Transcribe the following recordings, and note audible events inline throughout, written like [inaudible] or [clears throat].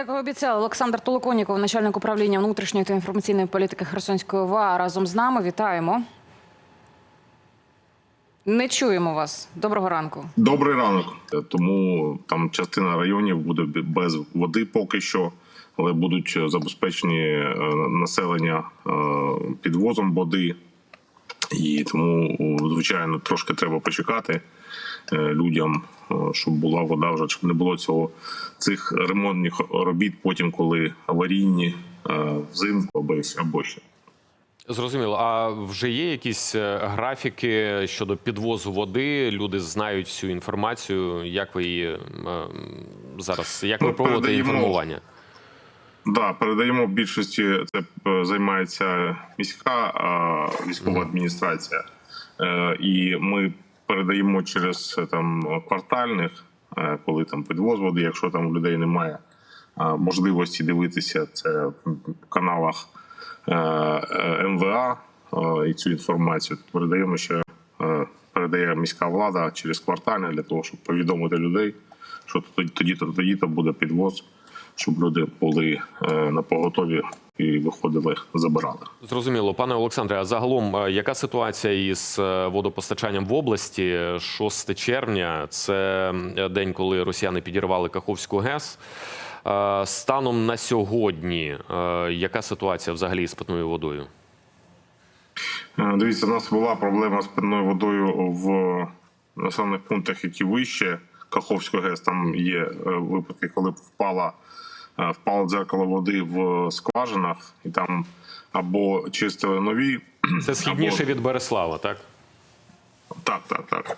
Як і обіцяли, Олександр Толоконіков, начальник управління внутрішньої та інформаційної політики Херсонської ОВА, разом з нами. Вітаємо. Не чуємо вас. Доброго ранку. Добрий ранок. Тому там частина районів буде без води поки що, але будуть забезпечені е, населення е, підвозом води. І тому, звичайно, трошки треба почекати е, людям, щоб була вода вже, щоб не було цього цих ремонтних робіт, потім, коли аварійні е, взимку або, або ще. Зрозуміло. А вже є якісь е, графіки щодо підвозу води? Люди знають всю інформацію. Як ви її е, зараз? Як ви Ми проводите передаємо. інформування? Да, передаємо в більшості. Це е, займається міська а, військова адміністрація, Е, і ми передаємо через е, там квартальних, е, коли там підвоз води, якщо там у людей немає можливості дивитися це в каналах е, МВА і цю інформацію. то Передаємо ще передає міська влада через квартальне для того, щоб повідомити людей, що тоді тоді то тоді то буде підвоз щоб люди були е, на поготові і виходили, забирали. Зрозуміло, пане Олександре. А загалом, е, яка ситуація із е, водопостачанням в області? 6 червня це день, коли росіяни підірвали Каховську ГЕС. Станом на сьогодні, яка ситуація взагалі з питною водою? Дивіться, у нас була проблема з питною водою в населених пунктах, які вище Каховського ГЕС. Там є випадки, коли впала впало дзеркало води в скважинах, і там або чистили нові. Це східніше або- від Береслава, так? Так, так, так.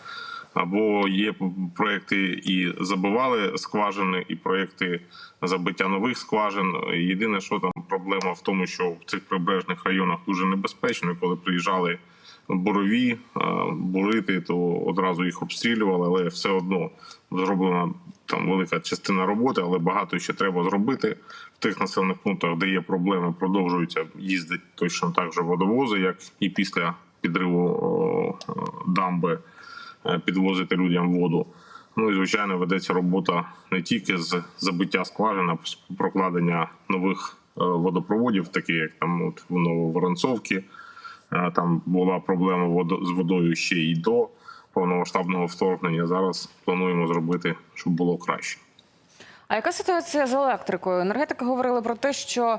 Або є проекти і забивали скважини, і проекти забиття нових скважин. Єдине, що там проблема в тому, що в цих прибережних районах дуже небезпечно. Коли приїжджали бурові е, бурити, то одразу їх обстрілювали, але все одно зроблена там велика частина роботи, але багато ще треба зробити в тих населених пунктах, де є проблеми, продовжуються їздити точно так же водовози, як і після підриву дамби е, підвозити людям воду. Ну і звичайно ведеться робота не тільки з забиття скважин, а прокладення нових е, водопроводів, такі як там от в Нововоронцовці. Е, Там була проблема з водою ще й до повномасштабного вторгнення. Зараз плануємо зробити, щоб було краще. А яка ситуація з електрикою? Енергетики говорили про те, що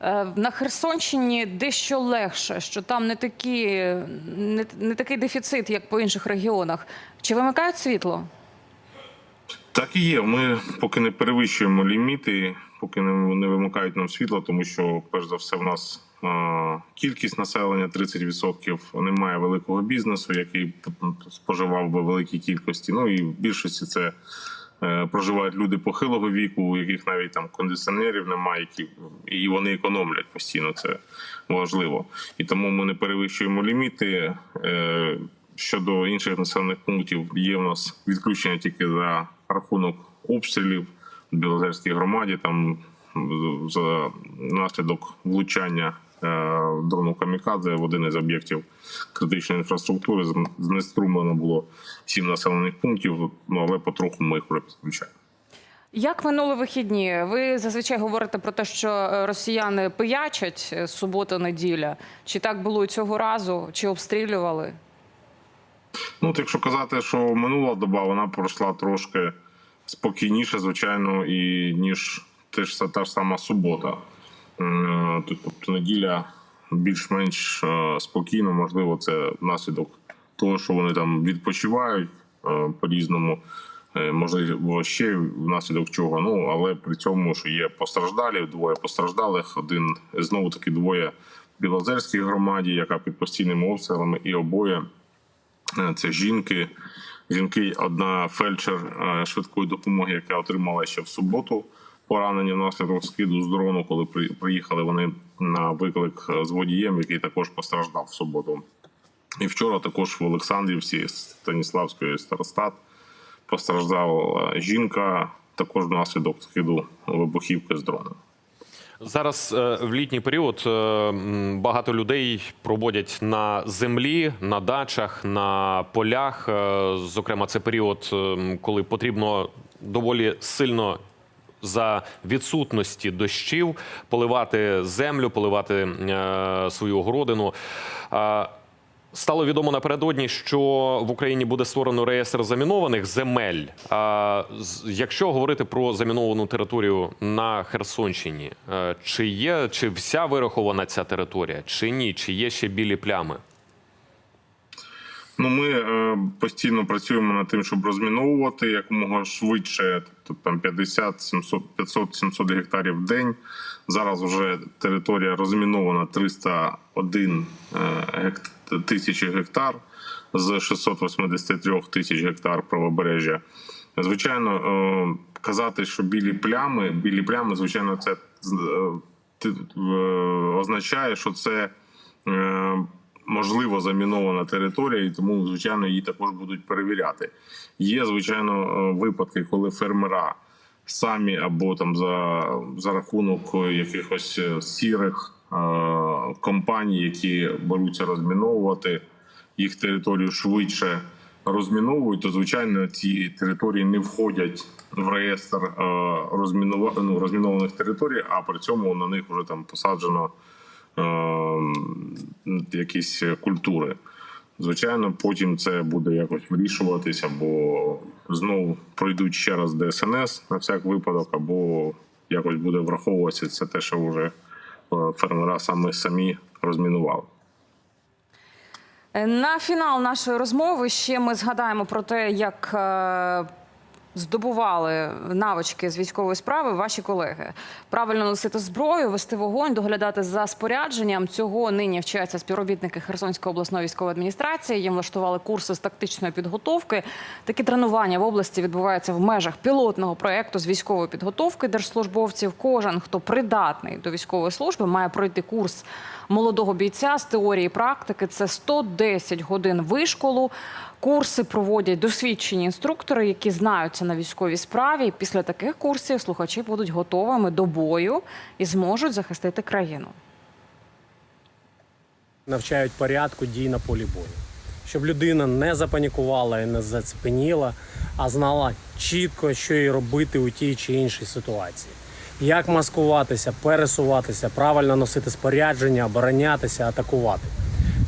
е, на Херсонщині дещо легше, що там не, такі, не, не такий дефіцит, як по інших регіонах. Чи вимикають світло? Так і є. Ми поки не перевищуємо ліміти, поки не, не вимикають нам світло, тому що, перш за все, в нас кількість населення 30%, немає великого бізнесу, який споживав би великій кількості. Ну і в більшості це е, проживають люди похилого віку, у яких навіть там кондиціонерів немає, які і вони економлять постійно. Це важливо. І тому ми не перевищуємо ліміти. Е, Щодо інших населених пунктів, є в нас відключення тільки за рахунок обстрілів в Білозерській громаді. Там за наслідок влучання дрону камікадзе в один із об'єктів критичної інфраструктури знеструмлено було сім населених пунктів. Ну але потроху ми їх вже підключаємо. Як минули вихідні? Ви зазвичай говорите про те, що е, росіяни пиячать е, субота-неділя. Чи так було і цього разу? Чи обстрілювали? Ну, от якщо казати, що минула доба вона пройшла трошки спокійніше, звичайно, і ніж та ж сама субота. Тут, Тобто неділя більш-менш е, спокійно, можливо, це внаслідок того, що вони там відпочивають е, по-різному. Е, Можливо, ще внаслідок чого. Ну але при цьому, що є постраждалі, двоє постраждалих, один знову таки двоє Білозерській громаді, яка під постійними обстрілами, і обоє Е, це жінки. Жінки, одна фельдшер е, швидкої допомоги, яка отримала ще в суботу поранення внаслідок скиду з дрону, коли при- приїхали вони на виклик е, з водієм, який також постраждав в суботу. І вчора також в Олександрівці Станіславської старостат постраждала жінка, також внаслідок скиду вибухівки з дрону. Зараз е, в літній період е, багато людей проводять на землі, на дачах, на полях. Е, Зокрема, це період, е, коли потрібно доволі сильно за відсутності дощів поливати землю, поливати е, свою огородину. Е, Стало відомо напередодні, що в Україні буде створено реєстр замінованих земель. А якщо говорити про заміновану територію на Херсонщині, е, чи є чи вся вирахована ця територія, чи ні, чи є ще білі плями? Ну, ми е, постійно працюємо над тим, щоб розміновувати якомога швидше, тобто там 50, 700, 500, 700 гектарів в день. Зараз вже територія розмінована 301 е, тисячі гектар з 683 тисяч гектар правобережжя. Звичайно, е, казати, що білі плями, білі плями, звичайно, це е, означає, що це. е, можливо замінована територія, і тому звичайно її також будуть перевіряти. Є звичайно е, випадки, коли фермера самі або там за, за рахунок якихось е, сірих е, компаній, які беруться розміновувати їх територію швидше розміновують, то звичайно ці території не входять в реєстр е, ну, розмінованих територій, а при цьому на них вже там посаджено якісь культури. Звичайно, потім це буде якось вирішуватись, або знову пройдуть ще раз ДСНС на всяк випадок, або якось буде враховуватися це те, що вже е, фермера саме самі розмінували. Е, На фінал нашої розмови ще ми згадаємо про те, як е, здобували навички з військової справи ваші колеги. Правильно носити зброю, вести вогонь, доглядати за спорядженням. Цього нині вчаться співробітники Херсонської обласної військової адміністрації. Їм влаштували курси з тактичної підготовки. Такі тренування в області відбуваються в межах пілотного проекту з військової підготовки держслужбовців. Кожен, хто придатний до військової служби, має пройти курс молодого бійця з теорії практики. Це 110 годин вишколу. Курси проводять досвідчені інструктори, які знаються на військовій справі. І після таких курсів слухачі будуть готовими до бою і зможуть захистити країну. навчають порядку дій на полі бою, щоб людина не запанікувала і не зацепеніла, а знала чітко, що їй робити у тій чи іншій ситуації. Як маскуватися, пересуватися, правильно носити спорядження, оборонятися, атакувати.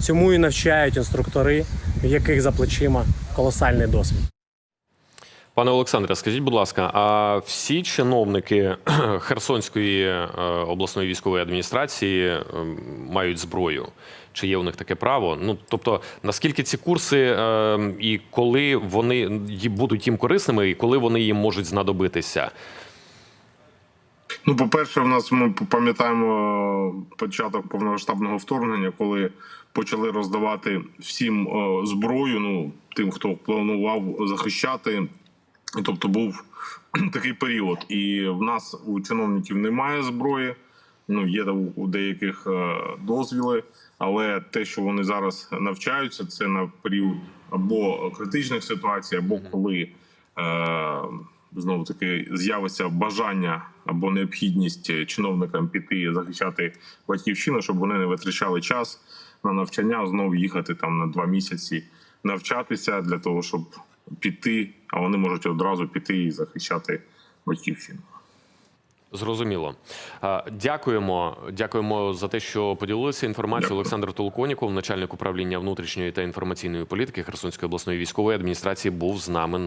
Цьому і навчають інструктори, яких за плечима колосальний досвід. Пане Олександре, скажіть, будь ласка, а всі чиновники [clears throat] Херсонської е, обласної військової адміністрації е, мають зброю? Чи є у них таке право? Ну тобто, наскільки ці курси е, і коли вони будуть їм корисними, і коли вони їм можуть знадобитися? Ну, по-перше, в нас ми пам'ятаємо початок повномасштабного вторгнення, коли почали роздавати всім е, зброю, ну тим, хто планував захищати. І, Тобто був [clears throat] такий період. І в нас у чиновників немає зброї. Ну, є у деяких е, дозвіли, але те, що вони зараз навчаються, це на період або критичних ситуацій, або коли е, знову таки з'явиться бажання або необхідність чиновникам піти захищати батьківщину, щоб вони не витрачали час на навчання, знову їхати там на два місяці навчатися для того, щоб піти, а вони можуть одразу піти і захищати батьківщину. Зрозуміло. Е, Дякуємо. Дякуємо за те, що поділилися інформацією. Олександр Толконіков, начальник управління внутрішньої та інформаційної політики Херсонської обласної військової адміністрації, був з нами